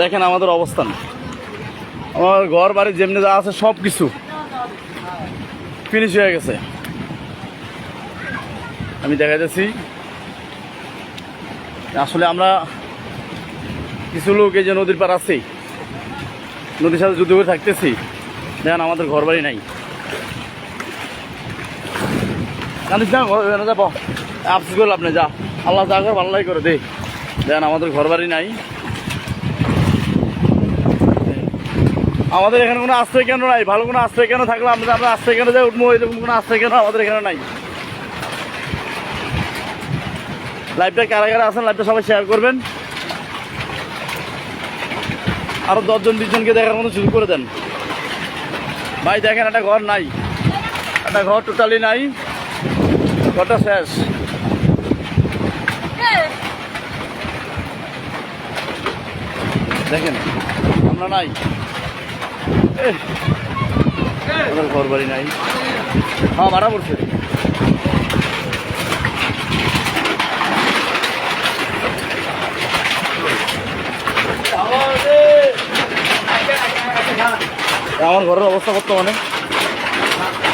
দেখেন আমাদের অবস্থান। আমার ঘর, বাড়ি, যেমনি যা আছে সব কিছু ফিনিশ হয়ে গেছে। আমি দেখা যাচ্ছি আসলে আমরা কিছু লোক এই যে নদীর পার আছি, নদীর সাথে যুদ্ধ করে থাকতেছি। দেখেন আমাদের ঘর, বাড়ি নাই। জানিস না যাব আফসোস করল আপনি যা। আল্লাহ যা করে ভালো করে দে। দেখেন আমাদের ঘর, বাড়ি নাই। আমাদের এখানে কোনো আশ্রয় কেন নাই। ভালো কোনো আশ্রয় কেন থাকলে আমরা আমরা আশ্রয় কেন যাই, উঠবো, এরকম কোনো আশ্রয় কেন আমাদের এখানে নাই। লাইভটা কারা কারা আছেন লাইভটা সবাই শেয়ার করবেন। আরও দশজন, বিশজনকে দেখার মতো শুরু করে দেন। ভাই, দেখেন, একটা ঘর নাই। একটা ঘর টোটালি নাই। ঘরটা শেষ। দেখেন, আমরা নাই। ঘর বাড়ি নাই। হ্যাঁ ভাড়া পড়ছে। আমার ঘরের অবস্থা বর্তমানে।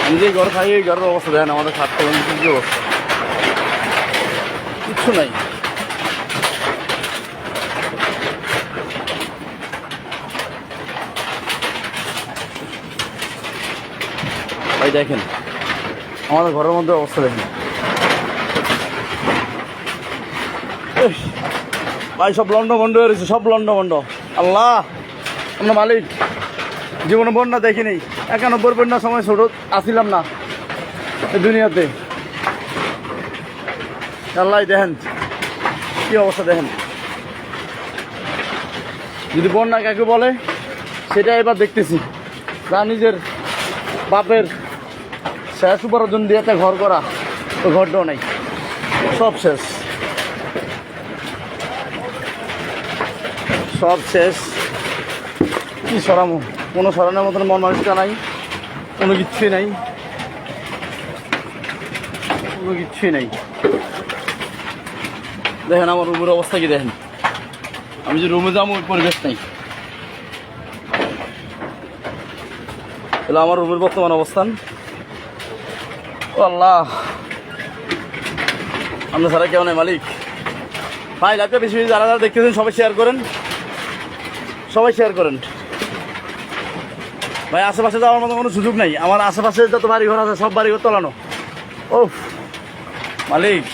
আমি যে ঘর খাই, এই ঘরের অবস্থা দেখেন, আমাদের কলম কি অবস্থা। কিচ্ছু নাই। দেখেন। আমাদের ঘরের মধ্যে অবস্থা দেখেন। ভাই, সব লন্ড বন্ড হয়ে রয়েছে, সব লন্ড বন্ড আল্লাহ, আমরা মালিক। জীবনে বন্যা দেখিনি। একানব্বই বন্যার সময় ছোট, আসিলাম না দুনিয়াতে। আল্লাহ, দেখেন, কি অবস্থা দেখেন। যদি বন্যা কাকে বলে, সেটা এবার দেখতেছি। তা নিজের বাপের শেষ উপার্জন দিয়ে ঘর করা, তো ঘরটাও নেই। সব শেষ। সব শেষ। কি সরামো? কোনো সরানোর মতন মন মানুষটা নাই, কোনো কিচ্ছুই নাই। কোনো কিচ্ছুই নাই। দেখেন আমার রুমের অবস্থা কি দেখেন? আমি যে রুমে যাব, ওই পরিবেশ নাই। তাহলে আমার রুমের বর্তমান অবস্থান? আল্লাহ। আমরা সারা কেউ নেই, মালিক। ভাই লাইভটা বেশি বেশি যারা যারা দেখতেছেন, সবাই শেয়ার করেন। সবাই শেয়ার করেন। ভাই, আশেপাশে যাওয়ার মতো কোনো সুযোগ নাই। আমার আশেপাশে যত বাড়ি ঘর আছে, সব বাড়ি ঘর তলানো। ও মালিক।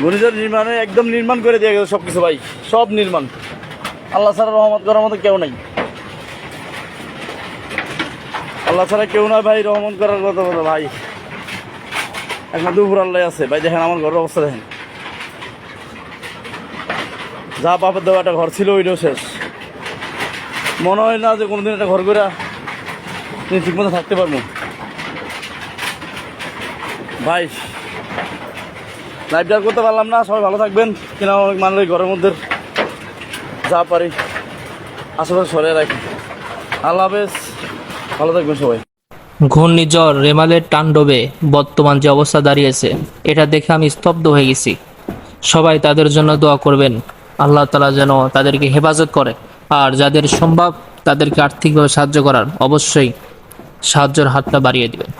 ঘূর্ণিঝড় নির্মাণে একদম নির্মাণ করে দিয়ে গেছে সব কিছু ভাই। সব নির্মাণ। আল্লাহ ছাড়া রহমত করার মতো কেউ নাই। আল্লাহ ছাড়া কেউ নয় ভাই, রহমত করার কথা বলো ভাই। এখন দুপুর আল্লাহ আছে। ভাই, দেখেন আমার ঘরের অবস্থা দেখেন। যা বাপের দেওয়া একটা ঘর ছিল, ওইটাও শেষ। মনে হয় না যে কোনোদিন একটা ঘর করে ঠিক মতো থাকতে পারব। ভাই লাইভটা আর করতে পারলাম না। সবাই ভালো থাকবেন। কিনা অনেক মানুষ ঘরের মধ্যে যা পারি, আশেপাশে সরে রাখি। আল্লাহ হাফেজ। ভালো থাকবেন সবাই। ঘূর্ণিঝড় রেমালের তাণ্ডবে বর্তমান যে অবস্থা দাঁড়িয়েছে, এটা দেখে আমি স্তব্ধ হয়ে গেছি। সবাই তাদের জন্য দোয়া করবেন। আল্লাহ তালা যেন তাদেরকে হেফাজত করে। আর যাদের সম্ভব তাদেরকে আর্থিকভাবে সাহায্য করার অবশ্যই সাহায্যের হাতটা বাড়িয়ে দিবেন।